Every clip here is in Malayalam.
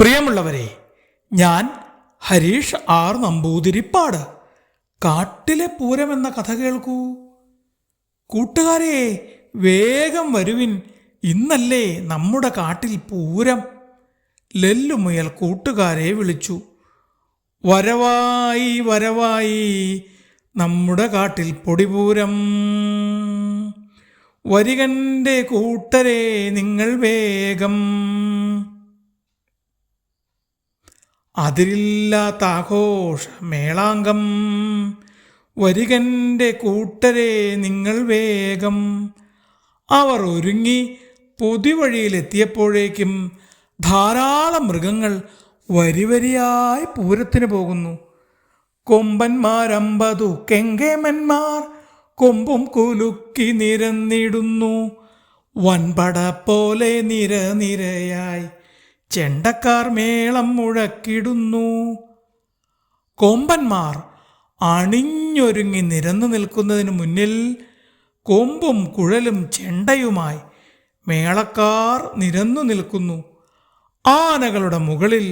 പ്രിയമുള്ളവരെ ഞാൻ ഹരീഷ് ആർ നമ്പൂതിരിപ്പാട്. കാട്ടിലെ പൂരം എന്ന കഥ കേൾക്കൂ. കൂട്ടുകാരെ വേഗം വരുവിൻ. ഇന്നല്ലേ നമ്മുടെ കാട്ടിൽ പൂരം. ലെല്ലുമുയൽ കൂട്ടുകാരെ വിളിച്ചു. വരവായി വരവായി നമ്മുടെ കാട്ടിൽ പൊടിപൂരം. വരികന്റെ കൂട്ടരെ നിങ്ങൾ വേഗം. അതിരില്ലാത്ത ആഘോഷ മേളാങ്കം വരികന്റെ കൂട്ടരെ നിങ്ങൾ വേഗം. അവർ ഒരുങ്ങി പൊതുവഴിയിലെത്തിയപ്പോഴേക്കും ധാരാളം മൃഗങ്ങൾ വരിവരിയായി പൂരത്തിന് പോകുന്നു. കൊമ്പന്മാരമ്പതു കെങ്കേമന്മാർ കൊമ്പും കുലുക്കി നിരന്നിടുന്നു. വൻപട പോലെ നിര നിരയായി ചെണ്ടക്കാർ മേളം മുഴക്കിടുന്നു. കൊമ്പന്മാർ അണിഞ്ഞൊരുങ്ങി നിരന്നു നിൽക്കുന്നതിന് മുന്നിൽ കൊമ്പും കുഴലും ചെണ്ടയുമായി മേളക്കാർ നിരന്നു നിൽക്കുന്നു. ആനകളുടെ മുകളിൽ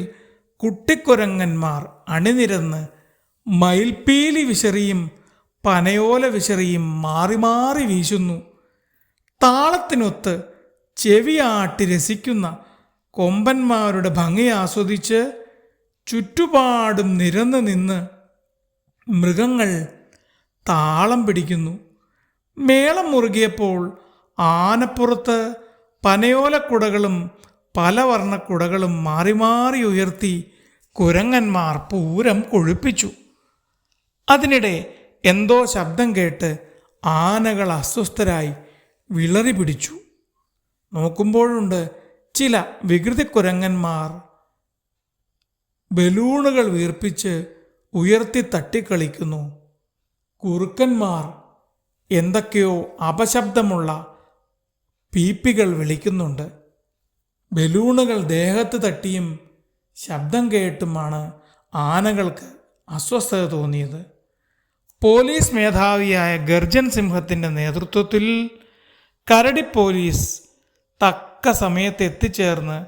കുട്ടിക്കുരങ്ങന്മാർ അണിനിരന്ന് മയിൽപ്പീലി വിശറിയും പനയോല വിശറിയും മാറി മാറി വീശുന്നു. താളത്തിനൊത്ത് ചെവിയാട്ടി രസിക്കുന്ന കൊമ്പന്മാരുടെ ഭംഗി ആസ്വദിച്ച് ചുറ്റുപാടും നിരന്നു നിന്ന് മൃഗങ്ങൾ താളം പിടിക്കുന്നു. മേളം മുറുകിയപ്പോൾ ആനപ്പുറത്ത് പനയോലക്കുടകളും പല വർണക്കുടകളും മാറി മാറി ഉയർത്തി കുരങ്ങന്മാർ പൂരം കൊഴുപ്പിച്ചു. അതിനിടെ എന്തോ ശബ്ദം കേട്ട് ആനകൾ അസ്വസ്ഥരായി വിളറി പിടിച്ചു നോക്കുമ്പോഴുണ്ട് ചില വികൃതി കുരങ്ങന്മാർ ബലൂണുകൾ വീർപ്പിച്ച് ഉയർത്തി തട്ടിക്കളിക്കുന്നു. കുറുക്കന്മാർ എന്തൊക്കെയോ അപശബ്ദമുള്ള പീപ്പികൾ വിളിക്കുന്നുണ്ട്. ബലൂണുകൾ ദേഹത്ത് തട്ടിയും ശബ്ദം കേട്ടുമാണ് ആനകൾക്ക് അസ്വസ്ഥത തോന്നിയത്. പോലീസ് മേധാവിയായ ഗർജൻ സിംഹത്തിന്റെ നേതൃത്വത്തിൽ കരടി പോലീസ് തക്ക സമയത്ത് എത്തിച്ചേർന്ന്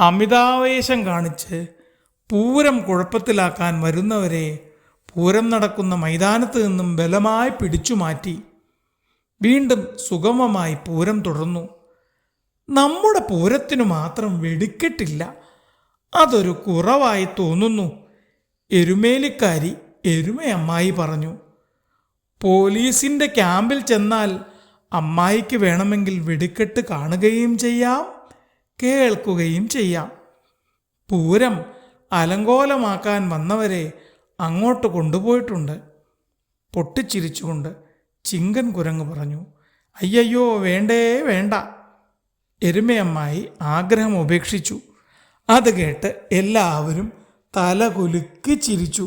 അമിതാവേശം കാണിച്ച് പൂരം കുഴപ്പത്തിലാക്കാൻ വരുന്നവരെ പൂരം നടക്കുന്ന മൈതാനത്ത് നിന്നും ബലമായി പിടിച്ചു മാറ്റി. വീണ്ടും സുഗമമായി പൂരം തുടർന്നു. നമ്മുടെ പൂരത്തിനു മാത്രം വെടിക്കെട്ടില്ല. അതൊരു കുറവായി തോന്നുന്നു എരുമേലിക്കാരി എരുമയമ്മായി പറഞ്ഞു. പോലീസിന്റെ ക്യാമ്പിൽ ചെന്നാൽ അമ്മായിക്ക് വേണമെങ്കിൽ വെടിക്കെട്ട് കാണുകയും ചെയ്യാം കേൾക്കുകയും ചെയ്യാം. പൂരം അലങ്കോലമാക്കാൻ വന്നവരെ അങ്ങോട്ട് കൊണ്ടുപോയിട്ടുണ്ട്. പൊട്ടിച്ചിരിച്ചുകൊണ്ട് ചിങ്കൻ കുരങ്ങ് പറഞ്ഞു അയ്യയ്യോ വേണ്ടേ വേണ്ട. എരുമയമ്മായി ആഗ്രഹം ഉപേക്ഷിച്ചു. അത് കേട്ട് എല്ലാവരും തലകുലുക്കി ചിരിച്ചു.